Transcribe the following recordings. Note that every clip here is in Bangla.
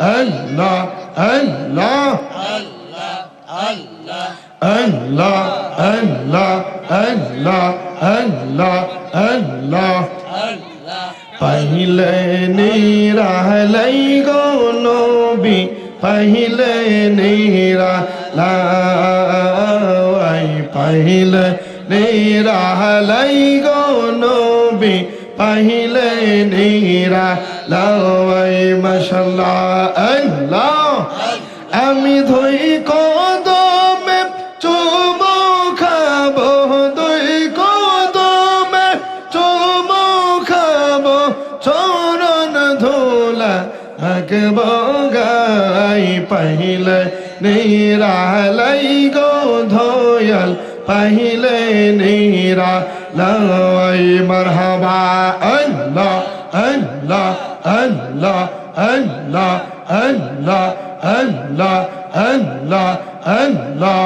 আল্লাহ আল্লাহ। আল্লাহ আল্লাহ আল্লাহ আল্লাহ আল্লাহ। আল্লাহ পাহিলে নিরাহলাই গো নবী, পাহিলে নিরা লাই পাহিলে নিরাহলাই গো নবী। পাহিলে নিরা লাই লাও আমি ধুই কদমে, চুম খাব, ধুই কদমে, চুম খাব চরণ ধুলা আঁকব গাই পাহিলে নিরা লাই গো ধ পাইলে নিরা লাই মরহবা আল্লাহ আল্লাহ আল্লাহ আল্লাহ আল্লাহ আল্লাহ আল্লাহ আল্লাহ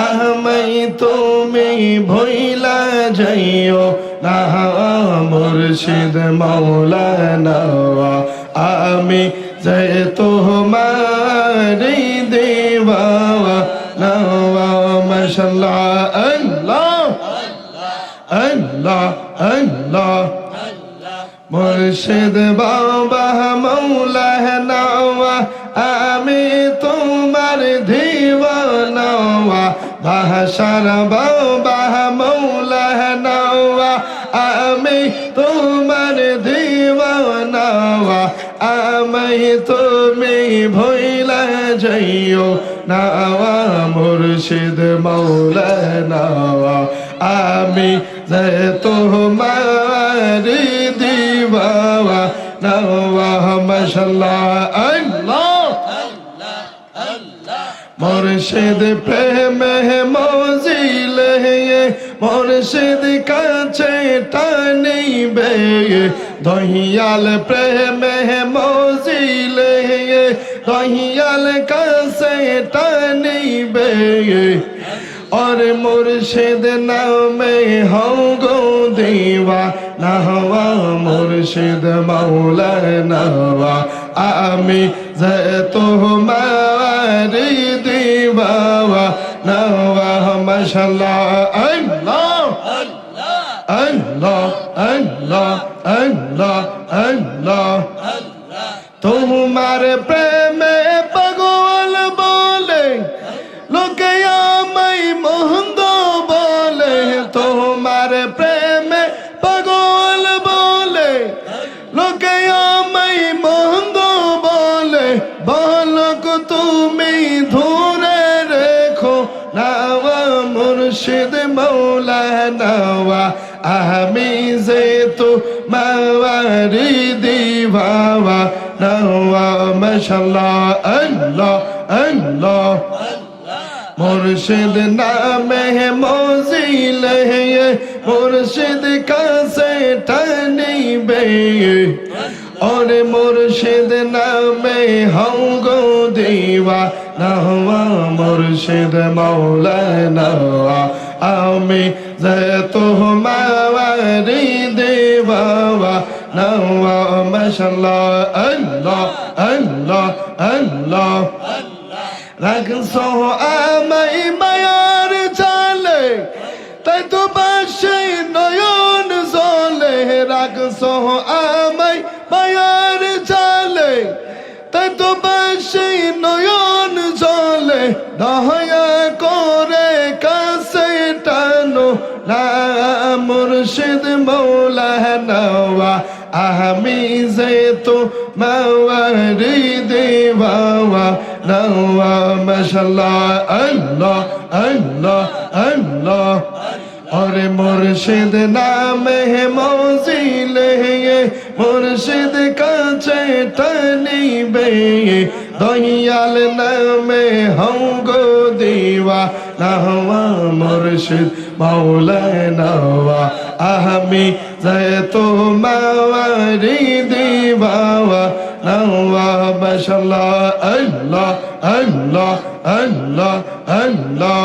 আমি তুমি ভইলা যাইও না মুর্শিদ মৌলানা আমি যে তোমারি মশাল্লাহ আল্লাহ আল্লাহ আল্লাহ। মুর্শিদ বাবা মৌলানা আমি তোমার দিওয়ানা ভাষার বাবা মৌলানা আমি তোমার দিওয়ানা আমি তুমি ভইলা যাইও নাওয়া মুর্শিদ মৌলানা, আমি যে তোমার দিওয়া নওয়া মশাল্লাহ আল্লাহ। মুর্শিদ প্রেমে মজিল, মুর্শিদ কাছে টানিবে। দহিয়াল প্রেমে মজিল দহিয়াল কাছে টানিবে আর মুর্শিদ নামে হও গো দেবা না হওয়া। মুর্শিদ মৌলানাওয়া আমি যে তোমার দেবাওয়া নাওয়া মশাল্লাহ আল্লাহ আল্লাহ আল্লাহ আল্লাহ আল্লাহ। লোকে আমায় মহন্দ বলে, বালক তুমি ধরে রেখো। নাওয়া মুর্শিদ মৌলা, নাওয়া আমি যে তো মাওয়ারি দিবাওয়া নাওয়া মশাল্লাহ, আল্লাহ আল্লাহ। মুর্শিদ নামে মজিল মুর্শিদ কাছে টানিবে যাইবে ওরে মুর্শিদ নামে হঙ্গ দেওয়া নাওয়া মুর্শিদ মৌলানা, আমি যে তোমারি দেওয়া নাওয়া মশাল্লাহ আল্লাহ আল্লাহ আল্লাহ। রাখছো আমায় মায়া রাখছো আমাই মায়ার চালে তাই তো বাসে নয়ন জলে, দয়া করে কাছে টানো না মুর্শিদ মৌলা নওয়া, আমি যে তো মাওয়ারি দেওয়া নওয়া, মশাল্লাহ, আল্লাহ আল্লাহ আল্লাহ। ওরে মুর্শিদ নাম হে মৌজিলে, মুর্শিদ কাছে টানিবে। দহিয়াল নামে হঙ্গ দিওয়া নাহওয়া মুর্শিদ মাওলানাওয়া আহমি যায় তো মাওয়ারি দিবাওয়া, নাওয়া মাশাল্লাহ, আল্লাহ আল্লাহ আল্লাহ আল্লাহ।